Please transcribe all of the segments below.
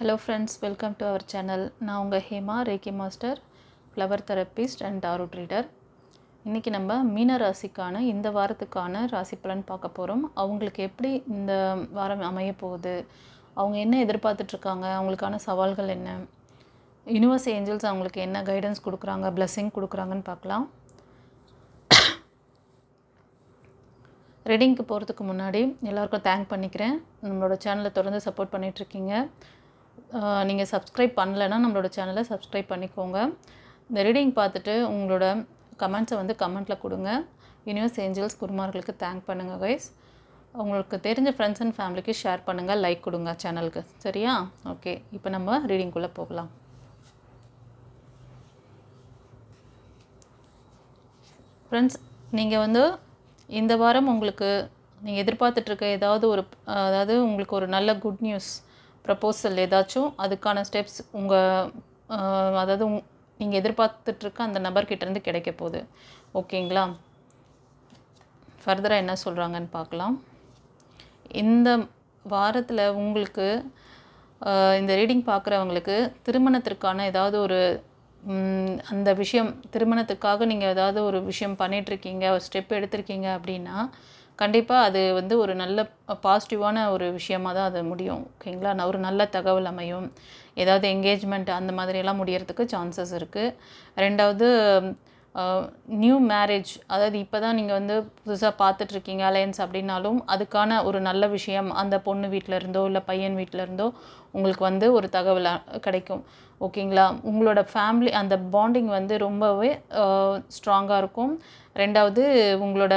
Hello friends welcome to our channel நான் உங்கள் Hema reiki master flower therapist and tarot reader இன்றைக்கி நம்ம மீன ராசிக்கான இந்த வாரத்துக்கான ராசி பலன் பார்க்க போகிறோம் அவங்களுக்கு எப்படி இந்த வாரம் அமைய போகுது? அவங்க என்ன எதிர்பார்த்துட்ருக்காங்க அவங்களுக்கான சவால்கள் என்ன? யூனிவர்ஸ் ஏஞ்சல்ஸ் அவங்களுக்கு என்ன கைடன்ஸ் கொடுக்குறாங்க? blessing கொடுக்குறாங்கன்னு பார்க்கலாம். ரெடிங்க்கு போகிறதுக்கு முன்னாடி எல்லாருக்கும் தேங்க் பண்ணிக்கிறேன். நம்மளோட சேனலை தொடர்ந்து சப்போர்ட் பண்ணிகிட்ருக்கீங்க நீங்கள் சப்ஸ்கிரைப் பண்ணலைன்னா நம்மளோட சேனலை சப்ஸ்கிரைப் பண்ணிக்கோங்க. இந்த ரீடிங் பார்த்துட்டு உங்களோட கமெண்ட்ஸை வந்து கமெண்ட்டில் கொடுங்க. யூனிவர்ஸ் ஏஞ்சல்ஸ் குருமார்களுக்கு தேங்க் பண்ணுங்கள் கைஸ் உங்களுக்கு தெரிஞ்ச ஃப்ரெண்ட்ஸ் அண்ட் ஃபேமிலிக்கு ஷேர் பண்ணுங்கள் லைக் கொடுங்க சேனலுக்கு சரியா? ஓகே இப்போ நம்ம ரீடிங்குள்ளே போகலாம். ஃப்ரெண்ட்ஸ் நீங்கள் வந்து இந்த வாரம் உங்களுக்கு நீங்கள் எதிர்பார்த்துட்ருக்க ஏதாவது ஒரு அதாவது உங்களுக்கு ஒரு நல்ல குட் நியூஸ் ப்ரப்போசல் ஏதாச்சும் அதுக்கான ஸ்டெப்ஸ் உங்கள் அதாவது உங் நீங்கள் எதிர்பார்த்துட்ருக்க அந்த நபர்கிட்டேருந்து கிடைக்க போகுது. ஓகேங்களா? ஃபர்தராக என்ன சொல்கிறாங்கன்னு பார்க்கலாம். இந்த வாரத்தில் உங்களுக்கு இந்த ரீடிங் பார்க்குறவங்களுக்கு திருமணத்திற்கான ஏதாவது ஒரு அந்த விஷயம் திருமணத்துக்காக நீங்கள் ஏதாவது ஒரு விஷயம் பண்ணிகிட்ருக்கீங்க ஒரு ஸ்டெப் எடுத்திருக்கீங்க அப்படின்னா கண்டிப்பாக அது வந்து ஒரு நல்ல பாசிட்டிவான ஒரு விஷயமாக தான் அது முடியும். ஓகேங்களா? நான் ஒரு நல்ல தகவல் அமையும். ஏதாவது என்கேஜ்மெண்ட் அந்த மாதிரியெல்லாம் முடியறதுக்கு சான்சஸ் இருக்குது ரெண்டாவது நியூ மேரேஜ் அதாவது இப்போ தான் நீங்கள் வந்து புதுசாக பார்த்துட்ருக்கீங்க அலையன்ஸ் அப்படின்னாலும் அதுக்கான ஒரு நல்ல விஷயம் அந்த பொண்ணு வீட்டில் இருந்தோ இல்லை பையன் வீட்டில் இருந்தோ உங்களுக்கு வந்து ஒரு தகவல் கிடைக்கும். ஓகேங்களா? உங்களோட ஃபேமிலி அந்த பாண்டிங் வந்து ரொம்பவே ஸ்ட்ராங்காக இருக்கும். ரெண்டாவது உங்களோட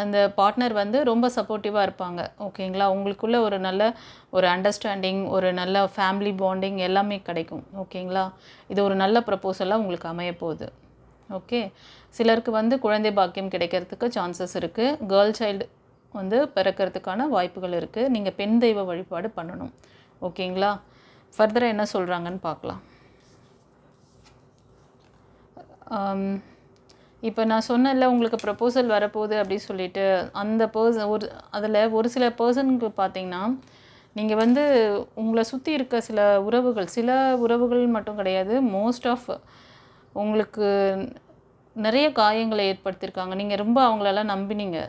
அந்த பார்ட்னர் வந்து ரொம்ப சப்போர்ட்டிவாக இருப்பாங்க. ஓகேங்களா உங்களுக்குள்ளே ஒரு நல்ல ஒரு அண்டர்ஸ்டாண்டிங் ஒரு நல்ல ஃபேமிலி பாண்டிங் எல்லாமே கிடைக்கும். ஓகேங்களா இது ஒரு நல்ல ப்ரப்போசலாக உங்களுக்கு அமைய போகுது. ஓகே சிலருக்கு வந்து குழந்தை பாக்கியம் கிடைக்கிறதுக்கு சான்சஸ் இருக்குது கேர்ள் சைல்டு வந்து பிறக்கிறதுக்கான வாய்ப்புகள் இருக்குது நீங்கள் பெண் தெய்வ வழிபாடு பண்ணணும். ஓகேங்களா ஃபர்தராக என்ன சொல்கிறாங்கன்னு பார்க்கலாம். Um, இப்போ நான் சொன்னேன்ல உங்களுக்கு ப்ரப்போசல் வரப்போகுது அப்படின்னு சொல்லிட்டு அந்த பர்சன் ஒரு அதில் ஒரு சில பர்சனுக்கு பார்த்தீங்கன்னா நீங்கள் வந்து உங்களை சுற்றி இருக்க சில உறவுகள் சில உறவுகள் மட்டும் கிடையாது மோஸ்ட் ஆஃப் உங்களுக்கு நிறைய காயங்களை ஏற்படுத்தியிருக்காங்க. நீங்கள் ரொம்ப அவங்களெல்லாம் நம்பினீங்க.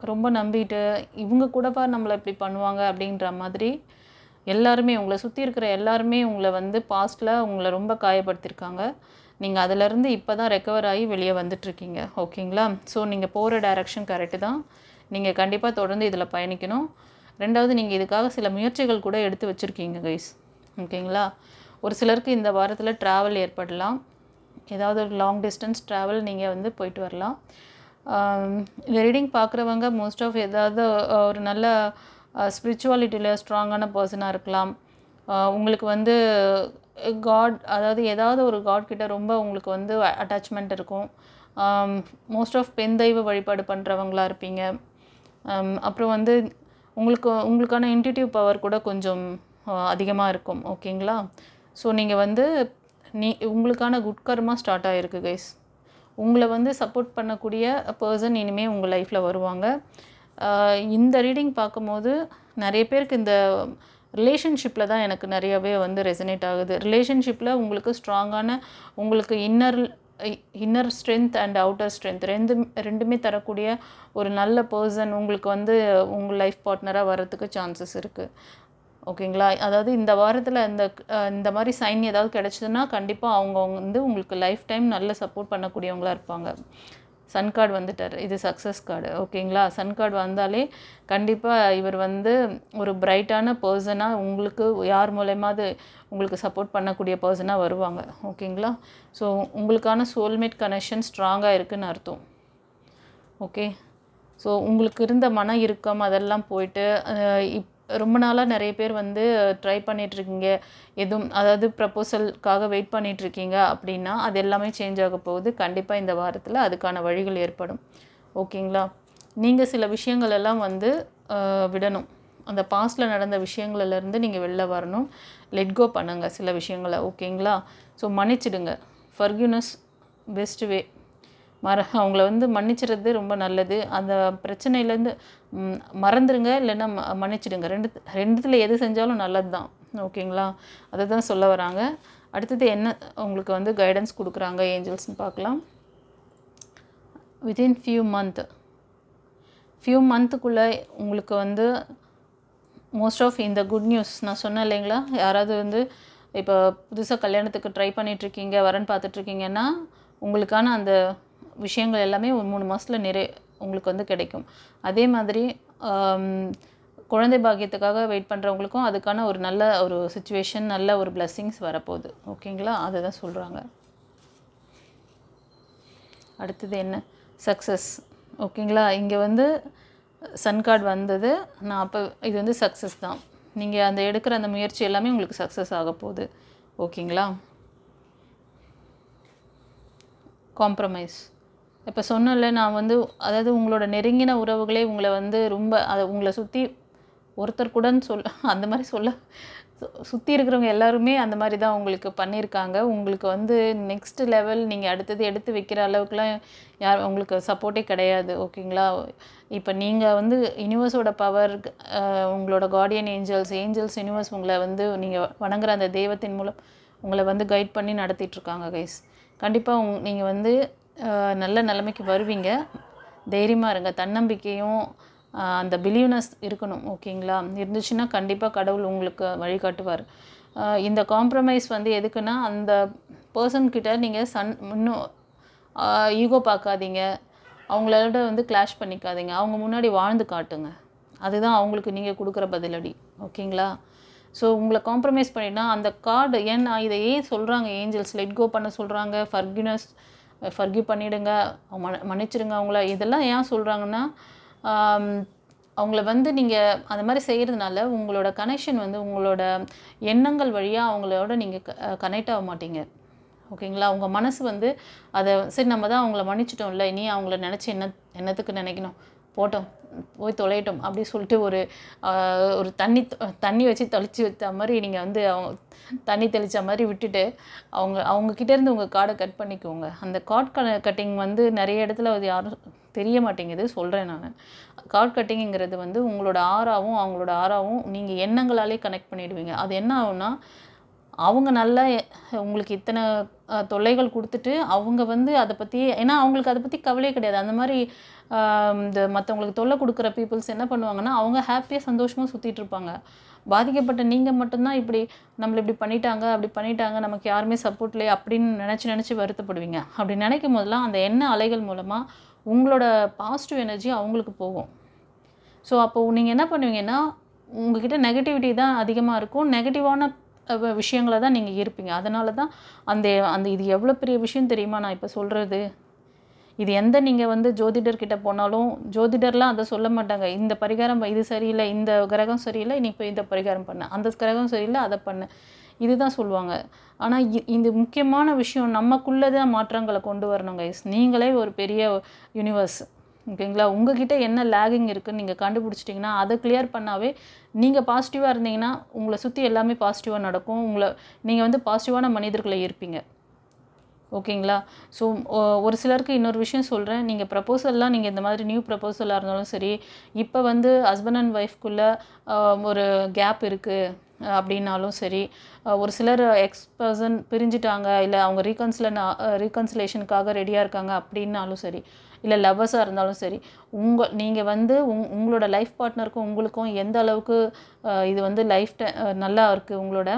ரொம்ப நம்பிட்டு இவங்க கூடப்பா நம்மளை இப்படி பண்ணுவாங்க அப்படின்ற மாதிரி எல்லாருமே உங்களை சுற்றி இருக்கிற எல்லாருமே உங்களை வந்து பாஸ்ட்டில் உங்களை ரொம்ப காயப்படுத்தியிருக்காங்க. நீங்கள் அதிலேருந்து இப்போ தான் ரெக்கவர் ஆகி வெளியே வந்துட்ருக்கீங்க ஓகேங்களா? ஸோ நீங்கள் போகிற டைரக்ஷன் கரெக்டு தான். நீங்கள் கண்டிப்பாக தொடர்ந்து இதில் பயணிக்கணும். ரெண்டாவது நீங்கள் இதுக்காக சில முயற்சிகள் கூட எடுத்து வச்சுருக்கீங்க கைஸ் ஓகேங்களா? ஒரு சிலருக்கு இந்த வாரத்தில் ட்ராவல் ஏற்படலாம். ஏதாவது ஒரு லாங் டிஸ்டன்ஸ் ட்ராவல் நீங்கள் வந்து போயிட்டு வரலாம். இந்த ரீடிங் பார்க்குறவங்க மோஸ்ட் ஆஃப் ஏதாவது ஒரு நல்ல ஸ்பிரிச்சுவாலிட்டியில் ஸ்ட்ராங்கான பர்சனாக இருக்கலாம். உங்களுக்கு வந்து காட் அதாவது ஏதாவது ஒரு காட் கிட்ட ரொம்ப உங்களுக்கு வந்து அட்டாச்மெண்ட் இருக்கும். மோஸ்ட் ஆஃப் பெண் தெய்வ வழிபாடு பண்ணுறவங்களா இருப்பீங்க. அப்புறம் வந்து உங்களுக்கு உங்களுக்கான இன்டிட்டிவ் பவர் கூட கொஞ்சம் அதிகமாக இருக்கும். ஓகேங்களா ஸோ நீங்கள் வந்து நீ உங்களுக்கான குட் கர்மா ஸ்டார்ட் ஆகிருக்கு கைஸ் உங்களை வந்து சப்போர்ட் பண்ணக்கூடிய பர்சன் இனிமேல் உங்கள் லைஃப்பில் வருவாங்க. இந்த ரீடிங் பார்க்கும்போது நிறைய பேருக்கு இந்த ரிலேஷன்ஷிப்பில் தான் எனக்கு நிறையவே வந்து ரெசனேட் ஆகுது. ரிலேஷன்ஷிப்பில் உங்களுக்கு ஸ்ட்ராங்கான உங்களுக்கு inner inner strength and outer strength ரெண்டு ரெண்டுமே தரக்கூடிய ஒரு நல்ல பர்சன் உங்களுக்கு வந்து உங்கள் லைஃப் பார்ட்னராக வர்றதுக்கு சான்சஸ் இருக்குது ஓகேங்களா அதாவது இந்த வாரத்தில் இந்த இந்த மாதிரி சைன் ஏதாவது கிடச்சிதுன்னா கண்டிப்பாக அவங்க வந்து உங்களுக்கு லைஃப் டைம் நல்ல சப்போர்ட் பண்ணக்கூடியவங்களா இருப்பாங்க. சன் கார்டு வந்துட்டார். இது சக்ஸஸ் கார்டு ஓகேங்களா சன் கார்டு வந்தாலே கண்டிப்பாக இவர் வந்து ஒரு பிரைட்டான பர்சனாக உங்களுக்கு யார் மூலயமாவது உங்களுக்கு சப்போர்ட் பண்ணக்கூடிய பர்சனாக வருவாங்க. ஓகேங்களா ஸோ உங்களுக்கான சோல்மேட் கனெக்ஷன் ஸ்ட்ராங்காக இருக்குன்னு அர்த்தம். ஓகே ஸோ உங்களுக்கு இருந்த மன இறுக்கம் அதெல்லாம் போயிட்டு இப் ரொம்ப நாளாக நிறைய பேர் வந்து ட்ரை பண்ணிகிட்ருக்கீங்க எதுவும் அதாவது ப்ரப்போசலுக்காக வெயிட் பண்ணிகிட்ருக்கீங்க அப்படின்னா அது எல்லாமே சேஞ்ச் ஆக போகுது. கண்டிப்பாக இந்த வாரத்தில் அதுக்கான வழிகள் ஏற்படும். ஓகேங்களா? நீங்கள் சில விஷயங்கள் எல்லாம் வந்து விடணும். அந்த பாஸ்டில் நடந்த விஷயங்கள்லேருந்து நீங்கள் வெளில வரணும். லெட் கோ பண்ணுங்கள் சில விஷயங்களை. ஓகேங்களா? ஸோ மன்னிச்சிடுங்க. ஃபர்கியூனஸ் பெஸ்ட் வே மற அவங்கள வந்து மன்னிச்சிடுறது ரொம்ப நல்லது. அந்த பிரச்சனையிலேருந்து மறந்துடுங்க இல்லைன்னா ம- மன்னிச்சிடுங்க. ரெண்டு ரெண்டுத்தில் எது செஞ்சாலும் நல்லது தான் ஓகேங்களா? அதை தான் சொல்ல வராங்க. அடுத்தது என்ன உங்களுக்கு வந்து கைடன்ஸ் கொடுக்குறாங்க ஏஞ்சல்ஸ்னு பார்க்கலாம். வித்தின் ஃபியூ மந்த் ஃபியூ மந்த்துக்குள்ளே உங்களுக்கு வந்து மோஸ்ட் ஆஃப் இந்த குட் நியூஸ் நான் சொன்னேன் இல்லைங்களா? யாராவது வந்து இப்போ புதுசாக கல்யாணத்துக்கு ட்ரை பண்ணிகிட்ருக்கீங்க வரேன்னு பார்த்துட்ருக்கீங்கன்னா உங்களுக்கான அந்த விஷயங்கள் எல்லாமே ஒரு மூணு மாதத்தில் நிறைய உங்களுக்கு வந்து கிடைக்கும். அதே மாதிரி குழந்தை பாக்கியத்துக்காக வெயிட் பண்ணுறவங்களுக்கும் அதுக்கான ஒரு நல்ல ஒரு சுச்சுவேஷன் நல்ல ஒரு பிளெஸ்ஸிங்ஸ் வரப்போகுது. ஓகேங்களா அதை தான் சொல்கிறாங்க அடுத்தது என்ன? சக்ஸஸ் ஓகேங்களா இங்கே வந்து சன் கார்டு வந்தது. நான் அப்போ இது வந்து சக்ஸஸ் தான். நீங்கள் அந்த எடுக்கிற அந்த முயற்சி எல்லாமே உங்களுக்கு சக்ஸஸ் ஆக போகுது. ஓகேங்களா காம்ப்ரமைஸ் இப்போ சொன்னல நான் வந்து அதாவது உங்களோட நெருங்கின உறவுகளே உங்களை வந்து ரொம்ப அதை உங்களை சுற்றி ஒருத்தர் கூடன்னு சொல்ல அந்த மாதிரி சொல்ல சுற்றி இருக்கிறவங்க எல்லாருமே அந்த மாதிரி தான் உங்களுக்கு பண்ணியிருக்காங்க. உங்களுக்கு வந்து நெக்ஸ்ட் லெவல் நீங்கள் அடுத்தது எடுத்து வைக்கிற அளவுக்குலாம் யார் உங்களுக்கு சப்போர்ட்டே கிடையாது ஓகேங்களா? இப்போ நீங்கள் வந்து யூனிவர்ஸோட பவர் உங்களோட கார்டியன் ஏஞ்சல்ஸ் ஏஞ்சல்ஸ் யூனிவர்ஸ் உங்களை வந்து நீங்கள் வணங்குற அந்த தெய்வத்தின் மூலம் உங்களை வந்து கைட் பண்ணி நடத்திட்டுருக்காங்க கைஸ் கண்டிப்பாக உங் நீங்கள் வந்து நல்ல நிலைமைக்கு வருவீங்க. தைரியமாக இருங்க. தன்னம்பிக்கையும் அந்த பிலீவ்னஸ் இருக்கணும் ஓகேங்களா? இருந்துச்சுன்னா கண்டிப்பாக கடவுள் உங்களுக்கு வழிகாட்டுவார். இந்த காம்ப்ரமைஸ் வந்து எதுக்குன்னா அந்த பர்சன்கிட்ட நீங்கள் சன் இன்னும் ஈகோ பார்க்காதீங்க. அவங்களோட வந்து கிளாஷ் பண்ணிக்காதீங்க. அவங்க முன்னாடி வாழ்ந்து காட்டுங்க. அதுதான் அவங்களுக்கு நீங்கள் கொடுக்குற பதிலடி ஓகேங்களா? ஸோ உங்களை காம்ப்ரமைஸ் பண்ணினா அந்த கார்டு ஏன்னா இதை ஏன் சொல்கிறாங்க ஏஞ்சல்ஸ் லெட் கோ பண்ண சொல்கிறாங்க ஃபர்கினஸ் ஃபர்கியூ பண்ணிடுங்க மன மன்னிச்சிடுங்க அவங்கள. இதெல்லாம் ஏன் சொல்கிறாங்கன்னா அவங்கள வந்து நீங்கள் அந்த மாதிரி செய்கிறதுனால உங்களோட கனெக்ஷன் வந்து உங்களோட எண்ணங்கள் வழியாக அவங்களோட நீங்கள் கனெக்ட் ஆக மாட்டீங்க. ஓகேங்களா அவங்க மனசு வந்து அதை சரி நம்ம தான் அவங்கள மன்னிச்சிட்டோம்ல இனி அவங்கள நினச்சி என்ன என்னத்துக்கு நினைக்கணும்? போட்டோம் போய் தொலையட்டும் அப்படி சொல்லிட்டு ஒரு ஒரு தண்ணி தண்ணி வச்சு தெளித்து வைத்த மாதிரி நீங்கள் வந்து அவங்க தண்ணி தெளித்த மாதிரி விட்டுட்டு அவங்க அவங்க உங்கள் கார்டை கட் பண்ணிக்கோங்க. அந்த கார்ட் கட்டிங் வந்து நிறைய இடத்துல அது யாரும் தெரிய மாட்டேங்குது சொல்கிறேன் நான். கார்ட் கட்டிங்கிறது வந்து உங்களோட ஆறாவும் அவங்களோட ஆறாவும் நீங்கள் எண்ணங்களாலே கனெக்ட் பண்ணிடுவீங்க. அது என்ன ஆகும்னா அவங்க நல்லா உங்களுக்கு இத்தனை தொல்லைகள் கொடுத்துட்டு அவங்க வந்து அதை பற்றி ஏன்னா அவங்களுக்கு அதை பற்றி கவலையே கிடையாது. அந்த மாதிரி இந்த மற்றவங்களுக்கு தொல்லை கொடுக்குற பீப்புள்ஸ் என்ன பண்ணுவாங்கன்னா அவங்க ஹாப்பியாக சந்தோஷமாக சுற்றிட்டு இருப்பாங்க. பாதிக்கப்பட்ட நீங்கள் மட்டும்தான் இப்படி நம்மளை இப்படி பண்ணிட்டாங்க அப்படி பண்ணிட்டாங்க நமக்கு யாருமே சப்போர்ட் இல்லையே அப்படின்னு நினச்சி நினச்சி வருத்தப்படுவீங்க. அப்படி நினைக்கும் போதெல்லாம் அந்த எண்ண அலைகள் மூலமாக உங்களோட பாசிட்டிவ் எனர்ஜி அவங்களுக்கு போகும். ஸோ அப்போது நீங்கள் என்ன பண்ணுவீங்கன்னா உங்ககிட்ட நெகட்டிவிட்டி தான் அதிகமாக இருக்கும். நெகட்டிவான விஷயங்களை தான் நீங்கள் இருப்பீங்க அதனால தான் அந்த அந்த இது எவ்வளோ பெரிய விஷயம் தெரியுமா? நான் இப்போ சொல்கிறது இது எந்த நீங்கள் வந்து ஜோதிடர்கிட்ட போனாலும் ஜோதிடர்லாம் அதை சொல்ல மாட்டாங்க. இந்த பரிகாரம் இது சரியில்லை இந்த கிரகம் சரியில்லை நீ இப்போ இந்த பரிகாரம் பண்ண. அந்த கிரகம் சரியில்லை அதை பண்ணு. இதுதான் சொல்லுவாங்க. ஆனால் இந்த முக்கியமான விஷயம் நமக்குள்ளே தான் மாற்றங்களை கொண்டு வரணும் கைஸ் நீங்களே ஒரு பெரிய யூனிவர்ஸ் ஓகேங்களா? உங்ககிட்ட என்ன லேகிங் இருக்குன்னு நீங்கள் கண்டுபிடிச்சிட்டிங்கன்னா அதை கிளியர் பண்ணாவே நீங்கள் பாசிட்டிவாக இருந்தீங்கன்னா உங்களை சுற்றி எல்லாமே பாசிட்டிவாக நடக்கும். உங்களை நீங்கள் வந்து பாசிட்டிவான மனிதர்களை இருப்பீங்க. ஓகேங்களா? ஸோ ஒரு சிலருக்கு இன்னொரு விஷயம் சொல்கிறேன் நீங்கள் ப்ரப்போசல்லாம் நீங்கள் இந்த மாதிரி நியூ ப்ரப்போசலாக இருந்தாலும் சரி இப்போ வந்து ஹஸ்பண்ட் அண்ட் ஒய்ஃப்குள்ளே ஒரு கேப் இருக்குது அப்படின்னாலும் சரி ஒரு சிலர் எக்ஸ் பர்சன் பிரிஞ்சிட்டாங்க இல்லை அவங்க ரீகன்சிலன் ரீகன்சிலேஷனுக்காக ரெடியாக இருக்காங்க அப்படின்னாலும் சரி இல்லை லவ்வர்ஸாக இருந்தாலும் சரி உங்கள் நீங்கள் வந்து உங் உங்களோட லைஃப் பார்ட்னருக்கும் உங்களுக்கும் எந்த அளவுக்கு இது வந்து லைஃப் நல்லா இருக்குது உங்களோட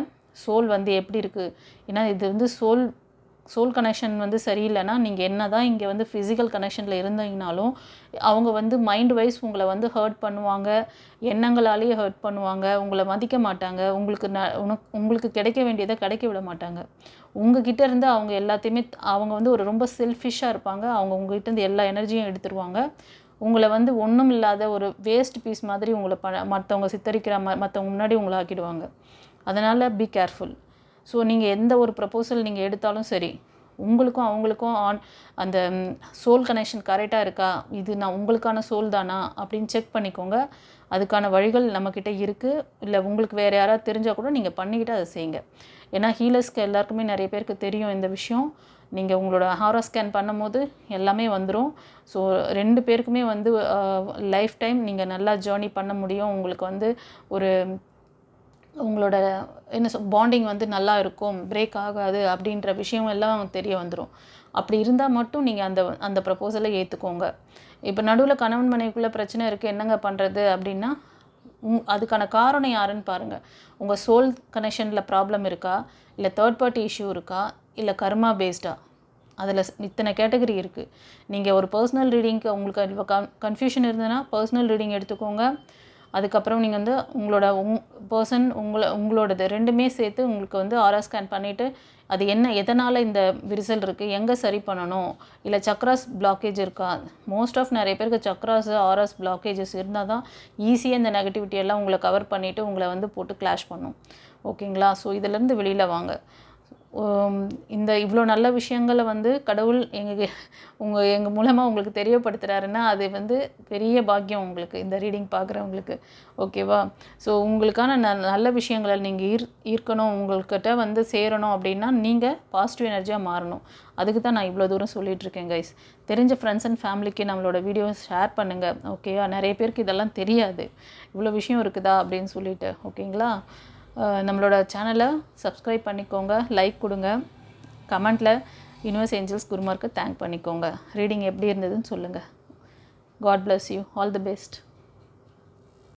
சோல் வந்து எப்படி இருக்குது ஏன்னா இது வந்து சோல் சோல் கனெக்ஷன் வந்து சரியில்லைன்னா நீங்கள் என்ன தான் இங்கே வந்து ஃபிசிக்கல் கனெக்ஷனில் இருந்தீங்கனாலும் அவங்க வந்து மைண்ட் வைஸ் உங்களை வந்து ஹர்ட் பண்ணுவாங்க எண்ணங்களாலேயே ஹர்ட் பண்ணுவாங்க உங்களை மதிக்க மாட்டாங்க உங்களுக்கு ந உனக்கு உங்களுக்கு கிடைக்க வேண்டியதை கிடைக்க விட மாட்டாங்க. உங்ககிட்ட இருந்து அவங்க எல்லாத்தையுமே அவங்க வந்து ஒரு ரொம்ப செல்ஃபிஷாக இருப்பாங்க அவங்க உங்ககிட்ட இருந்து எல்லா எனர்ஜியும் எடுத்துருவாங்க. உங்களை வந்து ஒன்றும் இல்லாத ஒரு வேஸ்ட் பீஸ் மாதிரி உங்களை ப மற்றவங்க சித்தரிக்கிற ம மற்றவங்க முன்னாடி உங்களை ஆக்கிடுவாங்க. அதனால் பி கேர்ஃபுல் ஸோ நீங்கள் எந்த ஒரு ப்ரப்போசல் நீங்கள் எடுத்தாலும் சரி உங்களுக்கும் அவங்களுக்கும் ஆன் அந்த சோல் கனெக்ஷன் கரெக்டாக இருக்கா? இது நான் உங்களுக்கான சோல் தானா? அப்படின்னு செக் பண்ணிக்கோங்க. அதுக்கான வழிகள் நம்மக்கிட்ட இருக்குது இல்லை உங்களுக்கு வேறு யாராவது தெரிஞ்சால் கூட நீங்கள் பண்ணிக்கிட்டு அதை செய்யுங்க. ஏன்னா ஹீலர்ஸ்க்கு எல்லாருக்குமே நிறைய பேருக்கு தெரியும் இந்த விஷயம். நீங்கள் உங்களோட ஹாரா ஸ்கேன் பண்ணும்போது எல்லாமே வந்துடும் ஸோ ரெண்டு பேருக்குமே வந்து லைஃப் டைம் நீங்கள் நல்லா ஜேர்னி பண்ண முடியும். உங்களுக்கு வந்து ஒரு உங்களோட என்ன சொல் பாண்டிங் வந்து நல்லா இருக்கும் பிரேக் ஆகாது அப்படின்ற விஷயம் எல்லாம் தெரிய வந்துடும் அப்படி இருந்தால் மட்டும் நீங்கள் அந்த அந்த ப்ரப்போசலை ஏற்றுக்கோங்க இப்போ நடுவில் கணவன் மனைவிக்குள்ளே பிரச்சனை இருக்குது என்னங்க பண்ணுறது அப்படின்னா உங் அதுக்கான காரணம் யாருன்னு பாருங்கள் உங்கள் சோல் கனெக்ஷனில் ப்ராப்ளம் இருக்கா? இல்லை தேர்ட் பார்ட்டி இஷ்யூ இருக்கா? இல்லை கர்மா பேஸ்டா அதில் இத்தனை கேட்டகரி இருக்குது நீங்கள் ஒரு பர்சனல் ரீடிங்க்கு உங்களுக்கு கன்ஃபியூஷன் இருந்ததுன்னா பர்சனல் ரீடிங் எடுத்துக்கோங்க. அதுக்கப்புறம் நீங்கள் வந்து உங்களோட உங் பர்சன் உங்களை உங்களோடது ரெண்டுமே சேர்த்து உங்களுக்கு வந்து ஆரா ஸ்கேன் பண்ணிவிட்டு அது என்ன எதனால் இந்த விரிசல் இருக்குது எங்கே சரி பண்ணணும் இல்லை சக்ராஸ் பிளாக்கேஜ் இருக்கா? மோஸ்ட் ஆஃப் நிறைய பேருக்கு சக்ராஸ் ஆர்எஸ் பிளாக்கேஜஸ் இருந்தால் தான் ஈஸியாக இந்த நெகட்டிவிட்டி எல்லாம் உங்களை கவர் பண்ணிவிட்டு உங்களை வந்து போட்டு கிளாஷ் பண்ணும். ஓகேங்களா ஸோ இதிலேருந்து வெளியில் வாங்க. இந்த இவ்வளோ நல்ல விஷயங்களை வந்து கடவுள் எங்கள் உங்கள் எங்கள் மூலமாக உங்களுக்கு தெரியப்படுத்துகிறாருன்னா அது வந்து பெரிய பாக்கியம் உங்களுக்கு இந்த ரீடிங் பார்க்குறவங்களுக்கு ஓகேவா? ஸோ உங்களுக்கான ந நல்ல விஷயங்களை நீங்கள் ஈர் ஈர்க்கணும் உங்கள்கிட்ட வந்து சேரணும் அப்படின்னா நீங்கள் பாசிட்டிவ் எனர்ஜியாக மாறணும். அதுக்கு தான் நான் இவ்வளோ தூரம் சொல்லிட்டு இருக்கேன் கைஸ் தெரிஞ்ச ஃப்ரெண்ட்ஸ் அண்ட் ஃபேமிலிக்கு நம்மளோட வீடியோஸ் ஷேர் பண்ணுங்கள் ஓகேவா நிறைய பேருக்கு இதெல்லாம் தெரியாது. இவ்வளோ விஷயம் இருக்குதா? அப்படின்னு சொல்லிட்டு ஓகேங்களா நம்மளோட சேனலை சப்ஸ்கிரைப் பண்ணிக்கோங்க லைக் கொடுங்க. கமெண்ட்டில் யூனிவர்ஸ் ஏஞ்சல்ஸ் குருமார்க்கு தேங்க் பண்ணிக்கோங்க. ரீடிங் எப்படி இருந்ததுன்னு சொல்லுங்கள் God bless you all the best